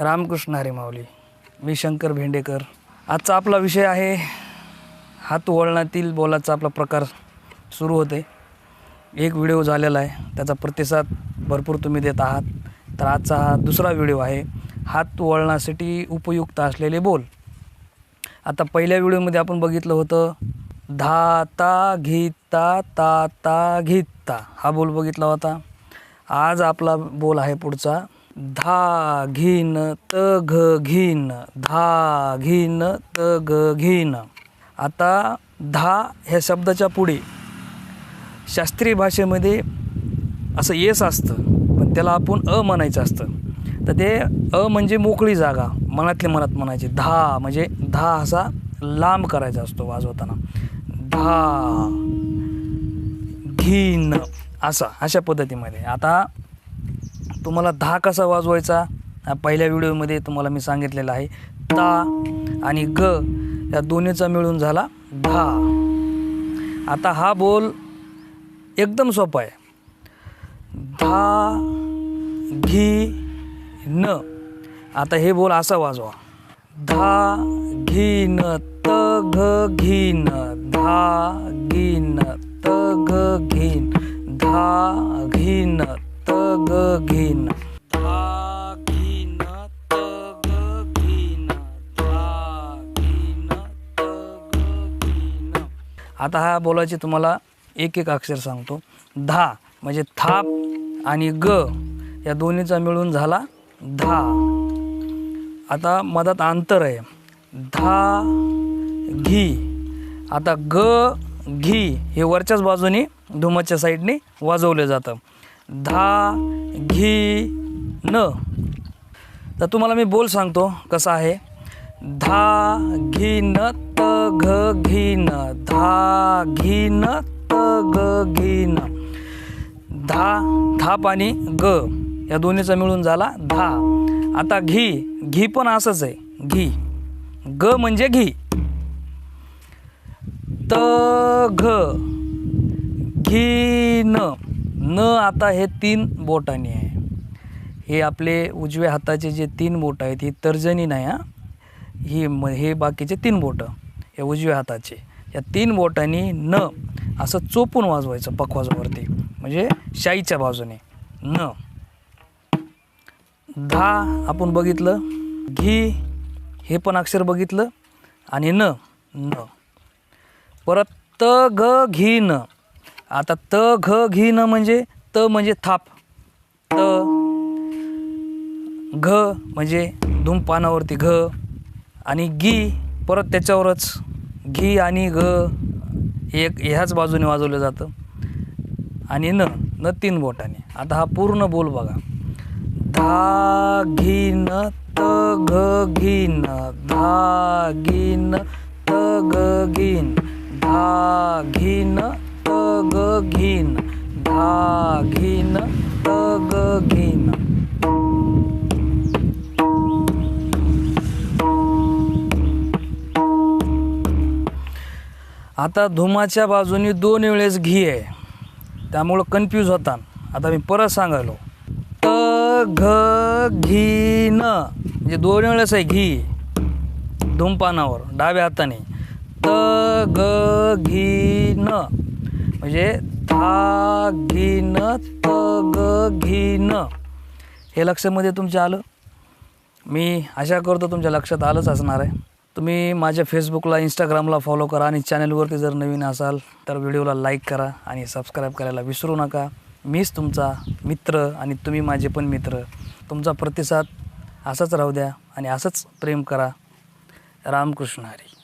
रामकृष्ण हरी माऊली मी शंकर भेंडेकर. आजचा आपला विषय आहे हात वळणातील बोलाचा आपला प्रकार सुरू होते. एक व्हिडिओ झालेला आहे त्याचा प्रतिसाद भरपूर तुम्ही देत आहात. तर आजचा हा दुसरा व्हिडिओ आहे हात वळणासाठी उपयुक्त असलेले बोल. आता पहिल्या व्हिडिओमध्ये आपण बघितलं होतं धाता घिता ताता घिता. हा बोल बघितला होता. आज आपला बोल आहे पुढचा. धा घिन त घ घिन धा घिन त घ घिन आता धा ह्या शब्दाच्या पुढे. शास्त्रीय भाषेमध्ये असं येस असतं पण त्याला आपण अ म्हणायचं असतं. तर ते अ म्हणजे मोकळी जागा मनातल्या मनात म्हणायचे. धा म्हणजे धा असा लांब करायचा असतो वाजवताना. धा घिन असा अशा पद्धतीमध्ये. आता तुम्हाला धा कसा वाजवायचा? पहिल्या व्हिडिओमध्ये तुम्हाला मी सांगितलेलं आहे. ता आणि ग या दोन्हीचा मिळून झाला धा आता हा बोल एकदम सोपा आहे. धा घी न. आता हे बोल असा वाजवा. धा घिन त घ घीन धा घीन त घ घीन आता हा बोलायचे तुम्हाला एक एक अक्षर सांगतो. धा म्हणजे थाप आणि ग या दोन्हीचा मिळून झाला धा. आता मधात अंतर आहे. धा घी. आता ग घी हे वरच्याच बाजूने धुमाच्या साईडने वाजवलं जातं. धा घी न. तर तुम्हाला मी बोल सांगतो कसा आहे. धा घी न. घ घिन धा घिन त ग घिन. धा थाप आणि ग. या दोन्हीचा मिळून झाला धा. आता घी घी पण असंच आहे. घी. ग म्हणजे घी. त घ घी न न आता हे तीन बोटांनी आहे. हे आपले उजव्या हाताचे जे तीन बोट आहेत ही तर्जनी नाही हा? ही म हे बाकीचे तीन बोटं. या उजव्या हाताचे. या तीन बोटांनी न असं चोपून वाजवायचं पखवाजावरती. म्हणजे शाईच्या बाजूने. न. धा आपण बघितलं. घी हे पण अक्षर बघितलं. आणि न. न. परत त घ घी न. आता त घ घी न म्हणजे त म्हणजे थाप. त. घ म्हणजे धूमपानावरती घ. आणि गी परत त्याच्यावरच. घी आणि घ एक ह्याच बाजूने वाजवलं जातं. आणि न न तीन बोटाने. आता हा पूर्ण बोल बघा. धा घिन त घ घिन धा घिन त घ घिन धा घिन त घ घिन धा घिन त घ घिन आता धुमाच्या बाजूनी दोन वेळेस घी आहे. त्यामुळं कन्फ्यूज होता आता मी परत सांगायलो. त घ घी न म्हणजे दोन वेळेस आहे घी. धूमपानावर डाव्या हाताने. त ग घी न. म्हणजे था घी न त ग घी न. हे लक्षामध्ये तुमच्या आलं? मी आशा करतो तुमच्या लक्षात आलंच असणार आहे. तुम्ही माझ्या फेसबुकला इंस्टाग्रामला फॉलो करा आणि चॅनलवरती जर नवीन असाल तर व्हिडिओला लाईक करा आणि सबस्क्राईब करायला विसरू नका. मीच तुमचा मित्र आणि तुम्ही माझे पण मित्र. तुमचा प्रतिसाद असाच राहू द्या आणि असंच प्रेम करा. रामकृष्ण हरी.